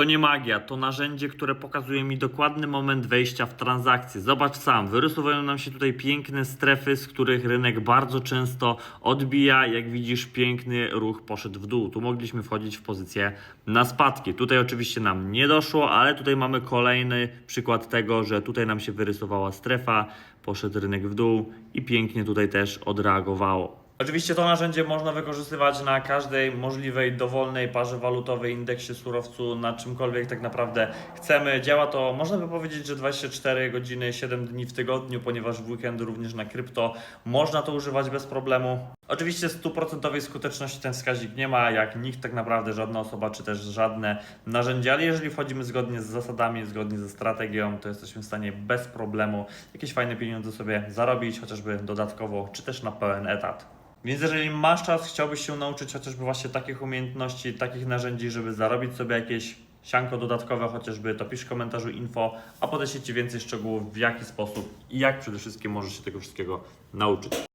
To nie magia, to narzędzie, które pokazuje mi dokładny moment wejścia w transakcję. Zobacz sam, wyrysowują nam się tutaj piękne strefy, z których rynek bardzo często odbija. Jak widzisz, piękny ruch poszedł w dół. Tu mogliśmy wchodzić w pozycję na spadki. Tutaj oczywiście nam nie doszło, ale tutaj mamy kolejny przykład tego, że tutaj nam się wyrysowała strefa, poszedł rynek w dół i pięknie tutaj też odreagowało. Oczywiście to narzędzie można wykorzystywać na każdej możliwej dowolnej parze walutowej, indeksie surowcu, na czymkolwiek tak naprawdę chcemy. Działa to, można by powiedzieć, że 24 godziny, 7 dni w tygodniu, ponieważ w weekend również na krypto można to używać bez problemu. Oczywiście stuprocentowej skuteczności ten wskaźnik nie ma, jak nikt tak naprawdę, żadna osoba, czy też żadne narzędzie, ale jeżeli wchodzimy zgodnie z zasadami, zgodnie ze strategią, to jesteśmy w stanie bez problemu jakieś fajne pieniądze sobie zarobić, chociażby dodatkowo, czy też na pełen etat. Więc jeżeli masz czas, chciałbyś się nauczyć chociażby właśnie takich umiejętności, takich narzędzi, żeby zarobić sobie jakieś sianko dodatkowe chociażby, to pisz w komentarzu info, a podeślę Ci więcej szczegółów, w jaki sposób i jak przede wszystkim możesz się tego wszystkiego nauczyć.